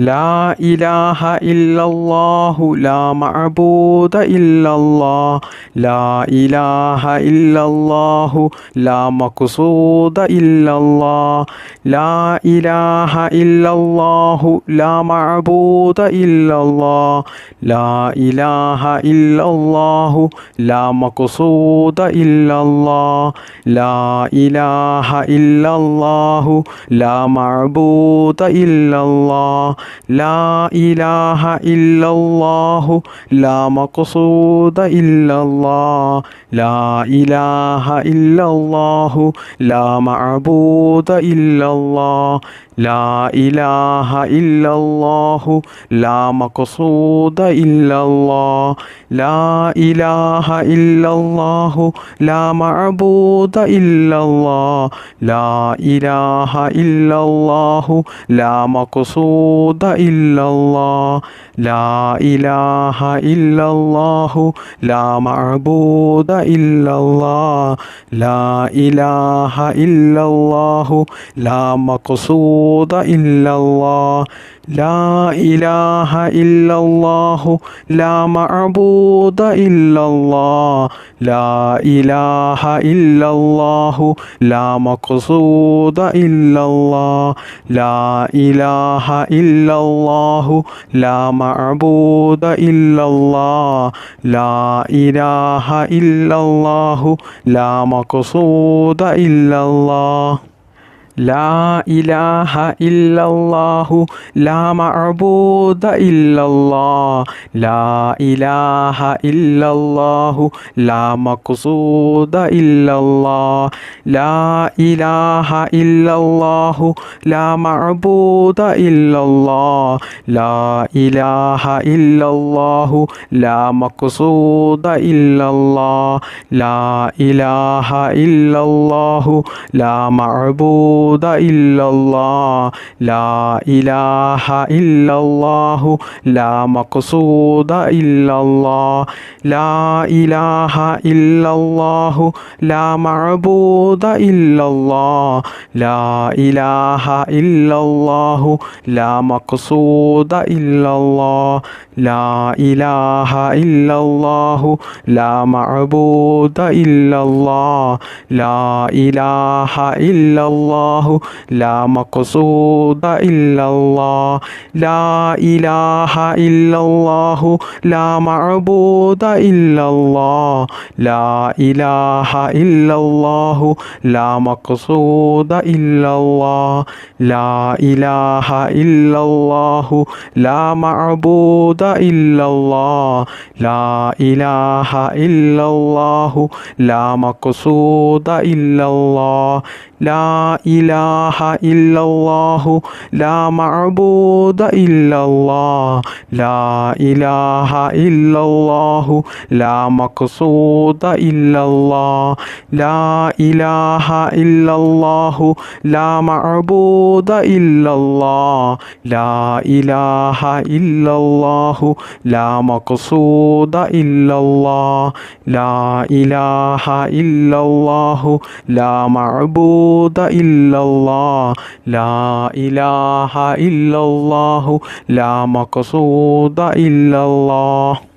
لا إله إلا الله لا معبود إلا الله لا إله إلا الله لا مقصود إلا الله لا إله إلا الله لا معبود إلا الله لا إله إلا الله لا مقصود إلا الله لا إله إلا الله لا معبود إلا الله. لا إله إلا الله لا مقصود إلا الله لا إله إلا الله لا معبود إلا الله لا إله إلا الله لا مقصود إلا الله لا إله إلا الله لا معبود إلا الله لا إله إلا الله لا مقصود إلا الله لا إله إلا الله لا معبود إلا الله لا إله إلا الله لا مقصود إلا الله. لا إله إلا الله. لا معبود إلا الله. لا إله إلا الله. لا مقصود إلا الله. لا إله إلا الله. لا معبود إلا الله. لا إله إلا الله. لا مقصود إلا الله. لا إله إلا الله لا معبود إلا الله لا إله إلا الله لا مقصود إلا الله لا إله إلا الله لا معبود إلا الله لا إله إلا الله لا مقصود إلا الله لا إله إلا الله لا معبود معبود إلا الله لا إله إلا الله لا مقصود إلا الله لا إله إلا الله لا معبود إلا الله لا إله إلا الله لا مقصود إلا الله لا إله إلا الله لا معبود إلا الله لا إله إلا الله لا مقصود إلا الله. لا إله إلا الله. لا معبود إلا الله. لا إله إلا الله. لا مقصود إلا الله. لا إله إلا الله. لا معبود إلا الله. لا إله إلا الله. لا مقصود إلا الله. لا إله إلا الله لا معبود إلا الله لا إله إلا الله لا مقصود إلا الله لا إله إلا الله لا معبود إلا الله لا إله إلا الله لا مقصود إلا الله لا إله إلا الله لا معبود إلا الله. لا إله إلا الله. لا مقصود إلا الله.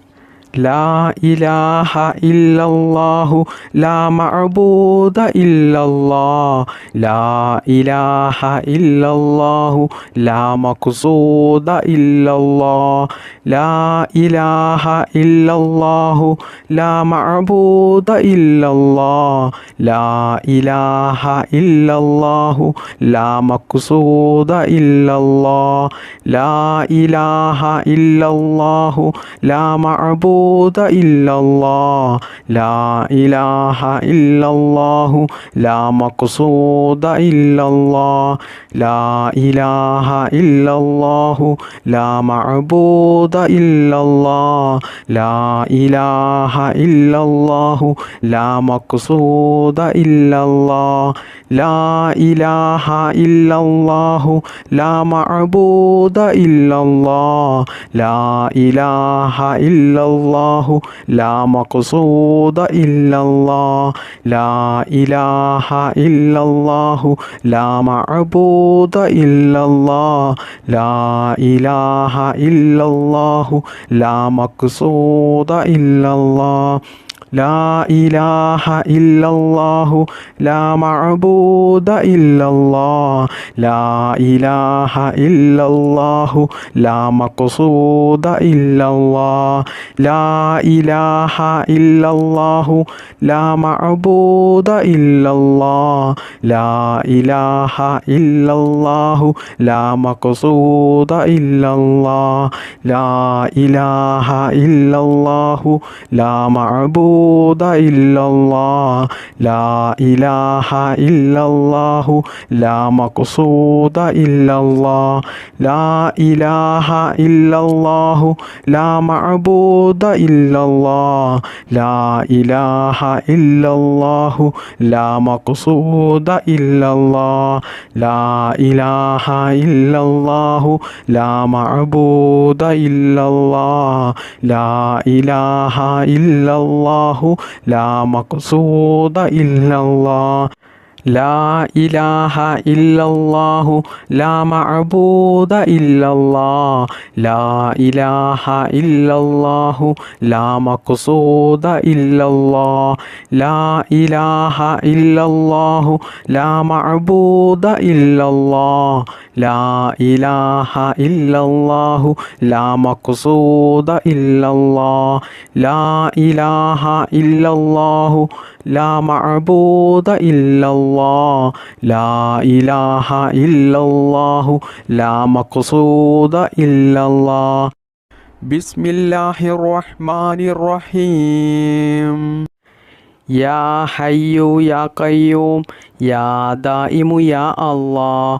لا إله إلا الله لا معبود إلا الله لا إله إلا الله لا مقصود إلا الله لا إله إلا الله لا معبود إلا الله لا إله إلا الله لا مقصود إلا الله لا إله إلا الله لا معبود معبود إلا الله. لا إله إلا الله. لا مقصود إلا الله. لا إله إلا الله. لا معبود إلا الله. لا إله إلا الله. لا مقصود إلا الله. لا إله إلا الله لا معبود إلا الله لا إله إلا الله لا مقصود إلا الله لا إله إلا الله لا معبود إلا الله لا إله إلا الله لا مقصود إلا الله. لا إله إلا الله لا معبود إلا الله لا إله إلا الله لا مقصود إلا الله لا إله إلا الله لا معبود إلا الله لا إله إلا الله لا مقصود إلا الله لا إله إلا الله لا معبود معبود إلا الله لا إله إلا الله لا مقصود إلا الله لا إله إلا الله لا معبود إلا الله لا إله إلا الله لا مقصود إلا الله لا إله إلا الله لا معبود إلا الله لا إله إلا الله. الله لا مقصود إلا الله. لا إله إلا الله لا معبود إلا الله. لا إله إلا الله لا مقصود إلا الله. لا إله إلا الله لا معبود إلا الله. لا إله إلا الله لا مقصود إلا الله لا إله إلا الله لا معبود إلا الله لا إله إلا الله لا مقصود إلا الله. بسم الله الرحمن الرحيم. يا حي يا قيوم يا دائم يا الله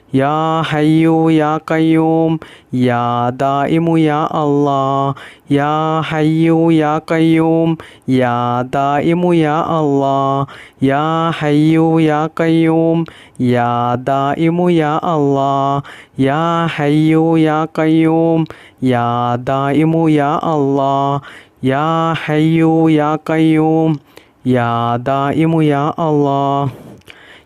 യാ ഹയ്യു യാ കയ്യൂം യാ ദായിമു യാ അള്ളാ യാ ഹയ്യു യാ കയ്യൂം യാ ദായിമു യാ അള്ളാ യാ ഹയ്യു യാ കയ്യൂം യാ ദായിമു യാ അള്ളാ യാ ഹയ്യു യാ കയ്യൂം യാ ദായിമു യാ അള്ളാ യാ ഹയ്യു യാ കയ്യൂം യാ ദായിമു യാ അള്ളാ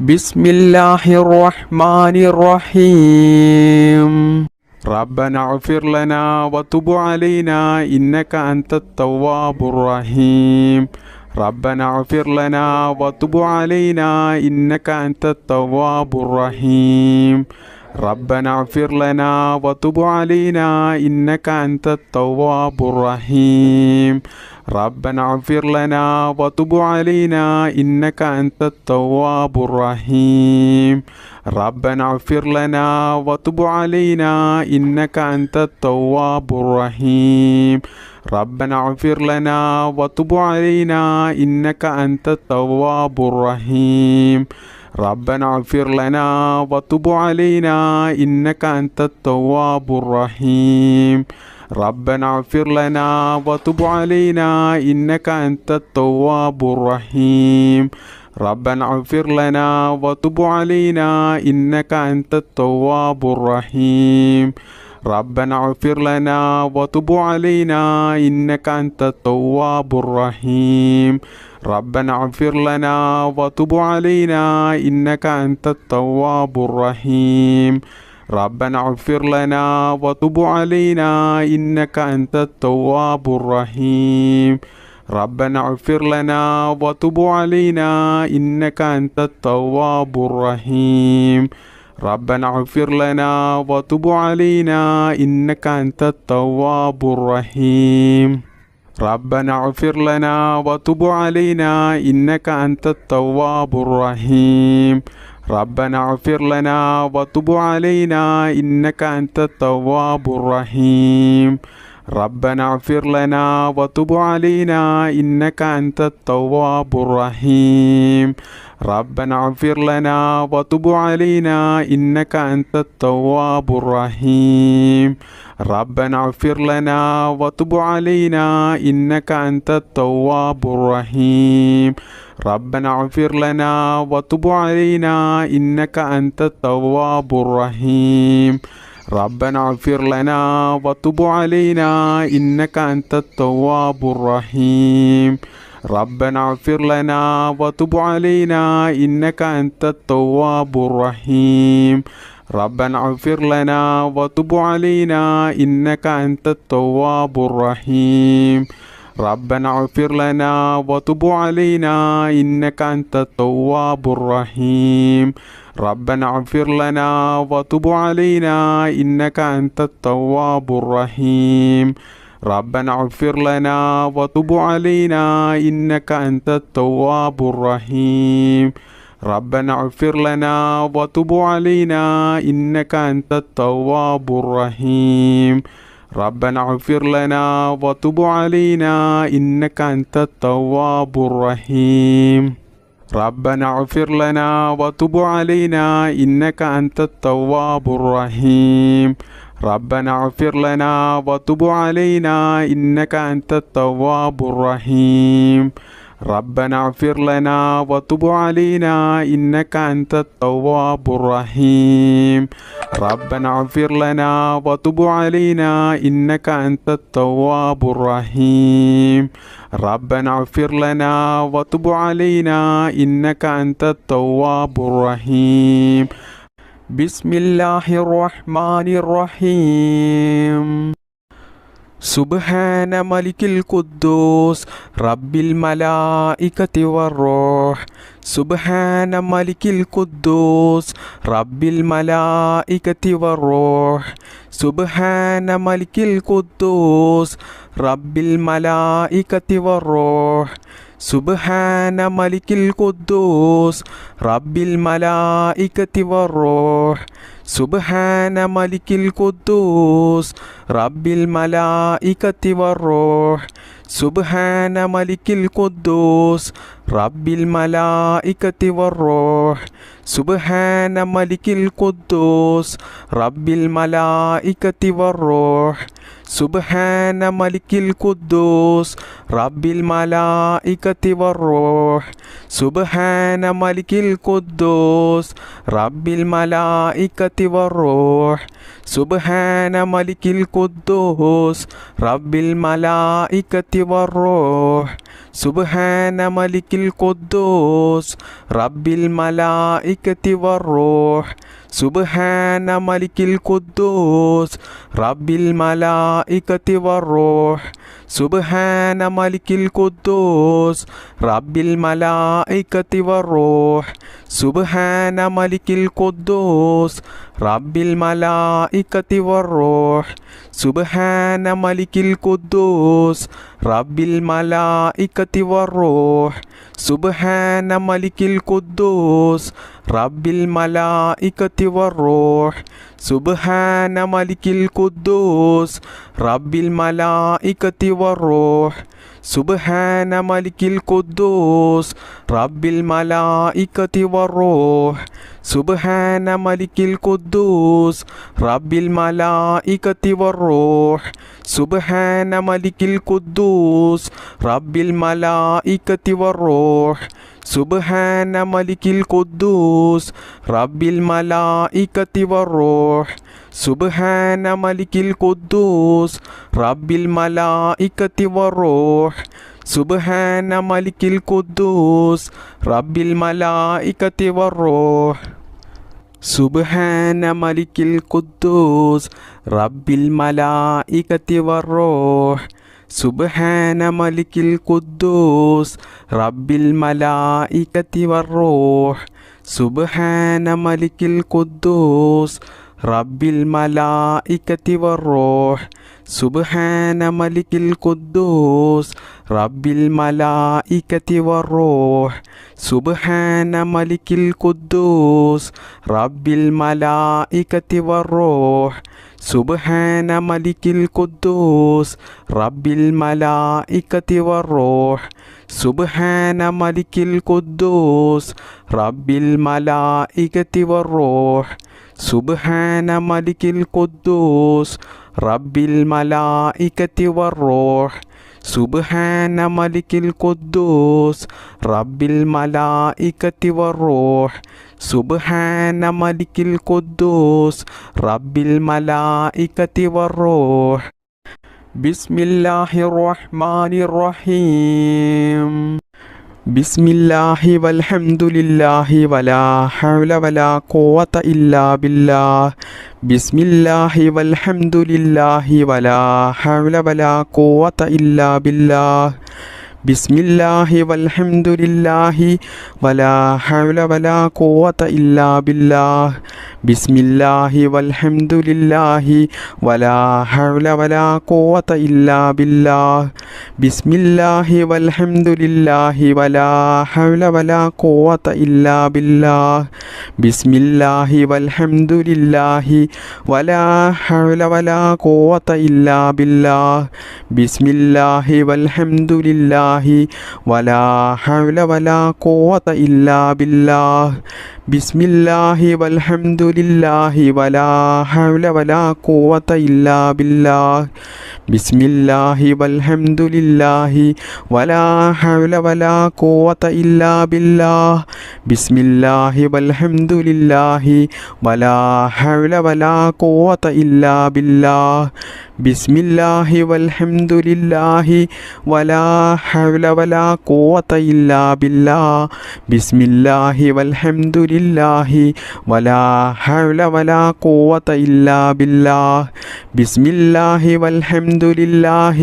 بسم الله الرحمن الرحيم. ربنا اغفر لنا وتب علينا إنك أنت التواب الرحيم. ربنا اغفر لنا وتب علينا إنك أنت التواب الرحيم. ربنا اغفر لنا وتب علينا إنك أنت التواب الرحيم. ربنا اغفر لنا وتب علينا إنك أنت التواب الرحيم. ربنا اغفر لنا وتب علينا إنك أنت التواب الرحيم. ربنا اغفر لنا وتب علينا إنك أنت التواب الرحيم. ربنا اغفر لنا وتب علينا إنك أنت التواب الرحيم. ربنا اغفر لنا وتب علينا إنك أنت التواب الرحيم. ربنا اغفر لنا وتب علينا إنك أنت التواب الرحيم. ربنا اغفر لنا وتب علينا إنك أنت التواب الرحيم. ربنا اغفر لنا وتب علينا إنك أنت التواب الرحيم. ربنا اغفر لنا وتب علينا إنك أنت التواب الرحيم. ربنا اغفر لنا وتب علينا إنك أنت التواب الرحيم. ربنا اغفر لنا وتب علينا إنك أنت التواب الرحيم. ربنا اغفر لنا وتب علينا إنك أنت التواب الرحيم. ربنا اغفر لنا وتب علينا إنك أنت التواب الرحيم. ربنا اغفر لنا وتب علينا إنك أنت التواب الرحيم. ربنا اغفر لنا وتب علينا إنك أنت التواب الرحيم. ربنا اغفر لنا وتب علينا إنك أنت التواب الرحيم. ربنا اغفر لنا وتب علينا إنك أنت التواب الرحيم. ربنا اغفر لنا وتب علينا إنك أنت التواب الرحيم. ربنا اغفر لنا وتب علينا إنك أنت التواب الرحيم. ربنا اغفر لنا وتب علينا إنك أنت التواب الرحيم. ربنا اغفر لنا وتب علينا إنك أنت التواب الرحيم. ربنا اغفر لنا وتب علينا إنك أنت التواب الرحيم. ربنا اغفر لنا وتب علينا إنك أنت التواب الرحيم. ربنا اغفر لنا وتب علينا إنك أنت التواب الرحيم. ربنا اغفر لنا وتب علينا إنك أنت التواب الرحيم. ربنا اغفر لنا وتب علينا إنك أنت التواب الرحيم. ربنا اغفر لنا وتب علينا إنك أنت التواب الرحيم. ربنا اغفر لنا وتب علينا إنك أنت التواب الرحيم. ربنا اغفر لنا وتب علينا إنك أنت التواب الرحيم. ربنا اغفر لنا وتب علينا إنك أنت التواب الرحيم. بسم الله الرحمن الرحيم. സുബ്ഹാന മലിക്കിൽ ഖുദ്ദൂസ് റബ്ബിൽ മലായികതി വറൂഹ് സുബ്ഹാന മലിക്കിൽ ഖുദ്ദൂസ് റബ്ബിൽ മലായികതി വറൂഹ് സുബ്ഹാന മലിക്കിൽ ഖുദ്ദൂസ് റബ്ബിൽ മലായികതി വറൂഹ് സുബ്ഹാന മലിക്കിൽ ഖുദ്ദൂസ് റബ്ബിൽ മലായികതി വറൂഹ് സുബ്ഹാന മലിക്കിൽ കുദ്ദൂസ് റബ്ബിൽ മലായികത്തി വറോഹ് സുബ്ഹാന മലിക്കിൽ കുദ്ദൂസ് റബ്ബിൽ മലായികത്തി വറോഹ് സുബ്ഹാന മലിക്കിൽ കുദ്ദൂസ് റബ്ബിൽ മലായികത്തി വറോഹ് സുബ്ഹാന മലിക്കിൽ കുദ്ദൂസ് റബ്ബിൽ മലായികത്തി വറോഹ് സുബ്ഹാന മലിക്കിൽ കുദ്ദൂസ് റബ്ബിൽ മലായികത്തി الملائكة والروح سبحان ملك القدوس رب الملائكة والروح സുബ്ഹാന മലിക്കിൽ കൊദ്ദൂസ് റബ്ബിൽ മലായിക്കത്തി വറോഹ് സുബ്ഹാന മലിക്കിൽ കൊദ്ദൂസ് റബ്ബിൽ മലായിക്കത്തി വറോഹ് സുബ്ഹാന മലിക്കിൽ കൊദ്ദൂസ് റബ്ബിൽ മലായിക്കത്തി വറോഹ് സുബ്ഹാന മലിക്കിൽ കൊദ്ദൂസ് റബ്ബിൽ മലായിക്കത്തി വറോഹ് സുബഹാന മലിക്കിൽ കുദ്ദൂസ് റബ്ബിൽ മലായിക്കത്തി വറോഹ്. സുബഹാന മലിക്കിൽ കുദ്ദൂസ് റബ്ബിൽ മലായിക്കത്തി വറോഹ്. സുബഹാന മലിക്കിൽ കുദ്ദൂസ് റബ്ബിൽ മലായിക്കത്തി വറോഹ്. سبحان ملك القدوس رب الملائكة والروح سبحان ملك القدوس رب الملائكة والروح سبحان ملك القدوس رب الملائكة والروح സുബ്ഹാന മലിക്കിൽ ഖുദ്ദൂസ് റബ്ബിൽ മലായിക്കത്തി വറോഹ് സുബ്ഹാന മലിക്കിൽ ഖുദ്ദൂസ് റബ്ബിൽ മലായിക്കത്തി വറോഹ് സുബ്ഹാന മലിക്കിൽ ഖുദ്ദൂസ് റബ്ബിൽ മലായിക്കത്തി വറോഹ് സുബ്ഹാന മലിക്കിൽ ഖുദ്ദൂസ് റബ്ബിൽ മലായികത്തി വറോഹ് സുബ്ഹാന മലിക്കിൽ കുദ്ദൂസ് റബ്ബിൽ മലായികത്തി വർറോഹ് സുബ്ഹാന മലിക്കിൽ കുദ്ദൂസ് റബ്ബിൽ മലായികത്തി വർറോഹ് സുബ്ഹാന മലിക്കിൽ കുദ്ദൂസ് റബ്ബിൽ മലായികത്തി വർറോഹ് സുബ്ഹാന മലിക്കിൽ കുദ്ദൂസ് റബ്ബിൽ മലായികത്തി വർറോഹ് സുബ്ഹാന മലിക്കിൽ കുദ്ദൂസ് റബ്ബിൽ മലായിക്കത്തി വറോഹ് സുബ്ഹാന മലിക്കിൽ കുദ്ദൂസ് റബ്ബിൽ മലായിക്കത്തി വറോഹ് സുബ്ഹാന മലിക്കിൽ കുദ്ദൂസ് റബ്ബിൽ മലായിക്കത്തി വറോഹ് സുബ്ഹാന മലിക്കിൽ കുദ്ദൂസ് റബ്ബിൽ മലായിക്കത്തി വറോഹ് സുബ്ഹാന മലിക്കിൽ ഖുദ്ദൂസ് റബ്ബിൽ മലായികതി വറൂഹ് ബിസ്മില്ലാഹിർ റഹ്മാനിർ റഹീം ബിസ്മില്ലാഹി വൽഹംദുലില്ലാഹി വലാ ഹൗല വലാ ഖുവത ഇല്ലാ ബില്ലാഹ്. ബിസ്മില്ലാഹി വൽഹംദുലില്ലാഹി വലാ ഹൗല വലാ ഖുവത ഇല്ലാ ബില്ലാഹ്. بسم الله والحمد لله ولا حول ولا قوة إلا بالله بسم الله والحمد لله ولا حول ولا قوة إلا بالله بسم الله والحمد لله ولا حول ولا قوة إلا بالله بسم الله والحمد لله ولا حول ولا قوة إلا بالله بسم الله والحمد لله ബില്ലാഹി വലാ ഹൗല വലാ ഖുവത ഇല്ലാ ബില്ലാഹ്. بسم الله والحمد لله ولا حول ولا قوة إلا بالله بسم الله والحمد لله ولا حول ولا قوة إلا بالله بسم الله والحمد لله ولا حول ولا قوة إلا بالله بسم الله والحمد لله ولا حول ولا قوة إلا بالله بسم الله والحمد لله ولا حول ولا قوة إلا بالله. بسم الله والحمد لله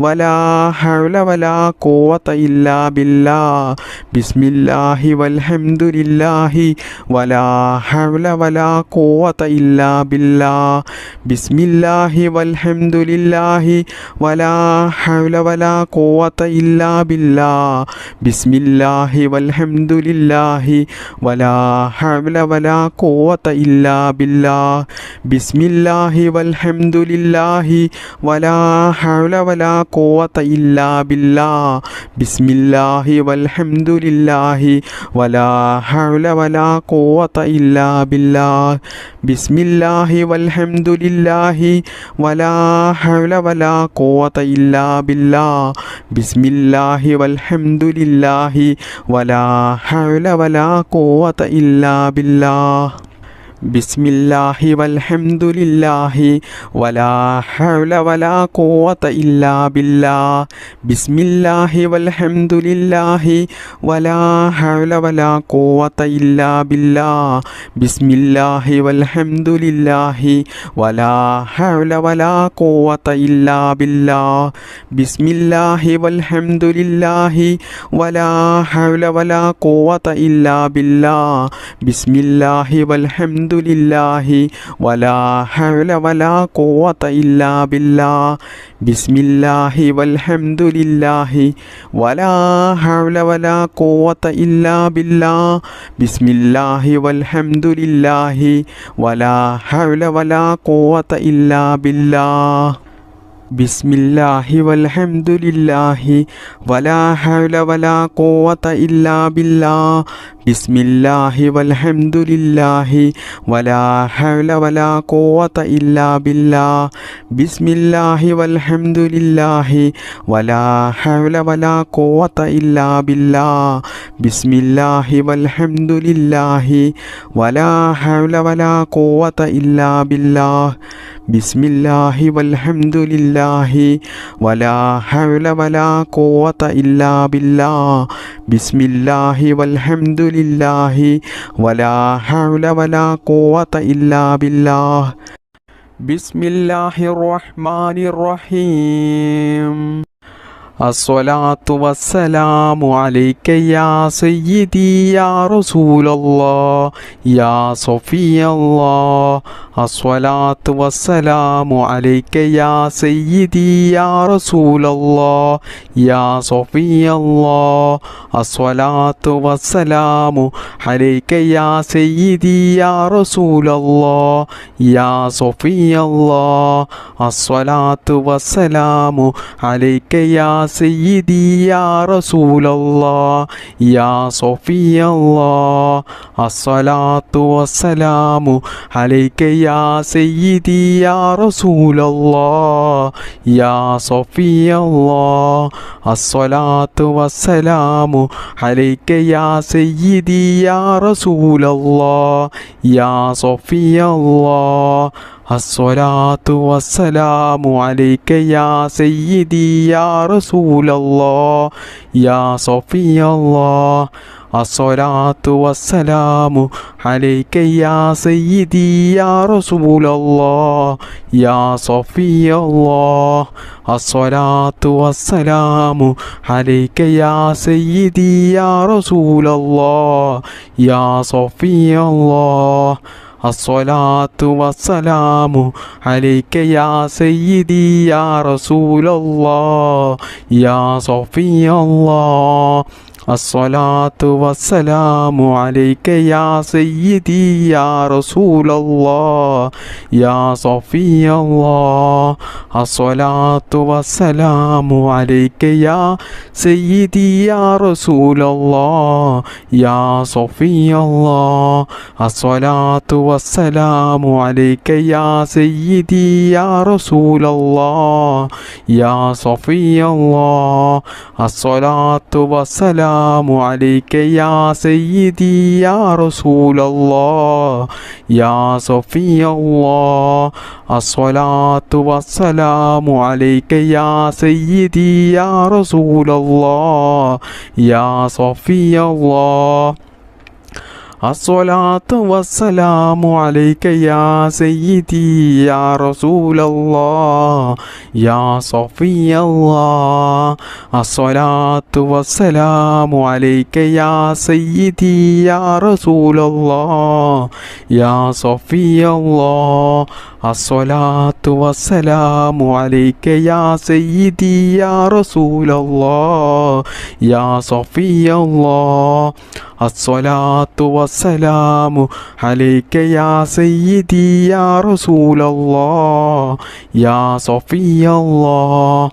ولا حول ولا قوة إلا بالله. بسم الله والحمد لله ولا حول ولا قوة إلا بالله. بسم الله والحمد لله ولا حول ولا قوة إلا بالله. بسم الله والحمد لله ولا حول ولا قوة إلا بالله. بسم الله والحمد لله ولا حول ولا قوة إلا بالله. بسم الله والحمد لله ولا حول ولا قوة إلا بالله. بسم الله والحمد لله ولا حول ولا قوة إلا بالله. بسم الله والحمد لله ولا حول ولا قوة إلا بالله. بسم الله والحمد لله ولا حول ولا قوة إلا بالله بسم الله والحمد لله ولا حول ولا قوة إلا بالله بسم الله والحمد لله ولا حول ولا قوة إلا بالله بسم الله والحمد لله ولا حول ولا قوة إلا بالله بسم الله والحمد لله ولا حول ولا قوة إلا بالله. بسم الله والحمد لله ولا حول ولا قوة إلا بالله. بسم الله والحمد لله ولا حول ولا قوة إلا بالله. بسم الله والحمد لله ولا حول ولا قوة إلا بالله. بسم الله والحمد لله ولا حول ولا قوة إلا بالله بسم الله والحمد لله ولا حول ولا قوة إلا بالله بسم الله والحمد لله ولا حول ولا قوة إلا بالله بسم الله والحمد لله ولا حول ولا قوة إلا بالله بسم الله والحمد لله ولا حول ولا قوة إلا بالله. بسم الله الرحمن الرحيم. الصلاة والسلام عليك يا سيدي يا رسول الله يا صفي الله. الصلاة والسلام عليك يا سيدي يا رسول الله يا صفي الله. الصلاة والسلام عليك يا سيدي يا رسول الله يا صفي الله. الصلاة والسلام عليك يا سيدي يا رسول الله يا صفي الله. الصلاة والسلام عليك يا سيدي يا رسول الله يا صفي الله. الصلاة والسلام عليك يا سيدي يا رسول الله يا صفي الله. الصلاة والسلام عليك يا سيدي يا رسول الله يا صفي الله. الصلاة والسلام عليك يا سيدي يا رسول الله يا صفي الله. الصلاة والسلام عليك يا سيدي يا رسول الله يا صفي الله. الصلاة والسلام عليك يا سيدي يا رسول الله يا صفي الله. الصلاة والسلام عليك يا سيدي يا رسول الله يا صفي الله. الصلاة والسلام عليك يا سيدي يا رسول الله يا صفي الله. الصلاة والسلام عليك يا سيدي يا رسول الله يا صفي الله. الصلاة والسلام عليك يا سيدي يا رسول الله يا صفي الله. الصلاة والسلام عليك يا سيدي يا رسول الله يا صفي الله. الصلاة والسلام عليك يا سيدي يا رسول الله يا صفي الله. الصلاة والسلام عليك يا سيدي يا رسول الله يا صفي الله. الصلاة والسلام عليك يا سيدي يا رسول الله يا صفي الله. الصلاة والسلام عليك يا سيدي يا رسول الله يا صفي الله.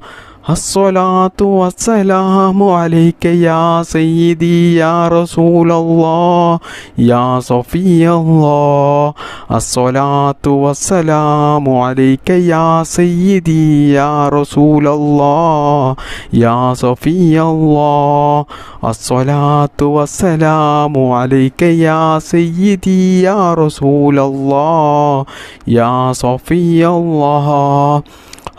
الصلاة والسلام عليك يا سيدي يا رسول الله يا صفي الله. الصلاة والسلام عليك يا سيدي يا رسول الله يا صفي الله. الصلاة والسلام عليك يا سيدي يا رسول الله يا صفي الله.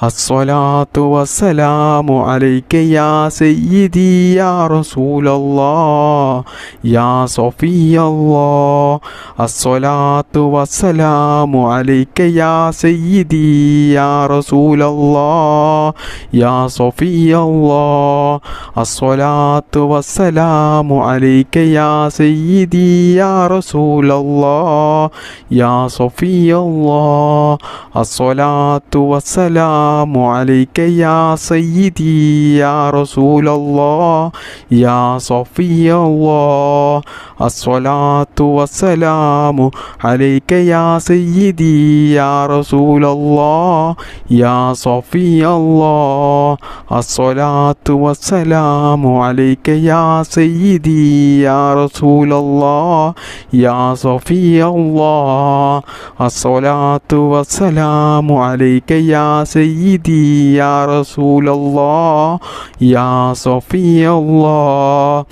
الصلاة والسلام عليك يا سيدي يا رسول الله يا صفي الله. الصلاة والسلام عليك يا سيدي يا رسول الله يا صفي الله. الصلاة والسلام عليك يا سيدي يا رسول الله يا صفي الله. الصلاة والسلام السلام عليك يا سيدي يا رسول الله يا صفي الله. الصلاة والسلام عليك يا سيدي يا رسول الله يا صفي الله. الصلاة والسلام عليك يا سيدي يا رسول الله يا صفي الله. الصلاة والسلام عليك يا سيدي. سيدي يا رسول الله يا صفي الله.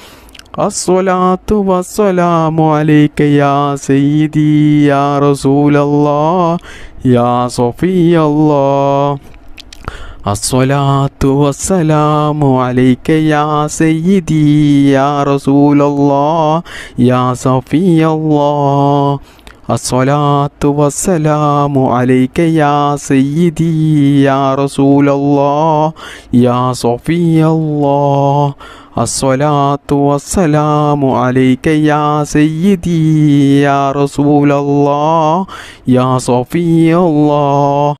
الصلاة والسلام عليك يا سيدي يا رسول الله يا صفي الله. الصلاة والسلام عليك يا سيدي يا رسول الله يا صفي الله. الصلاة والسلام عليك يا سيدي يا رسول الله يا صفي الله. الصلاة والسلام عليك يا سيدي يا رسول الله يا صفي الله.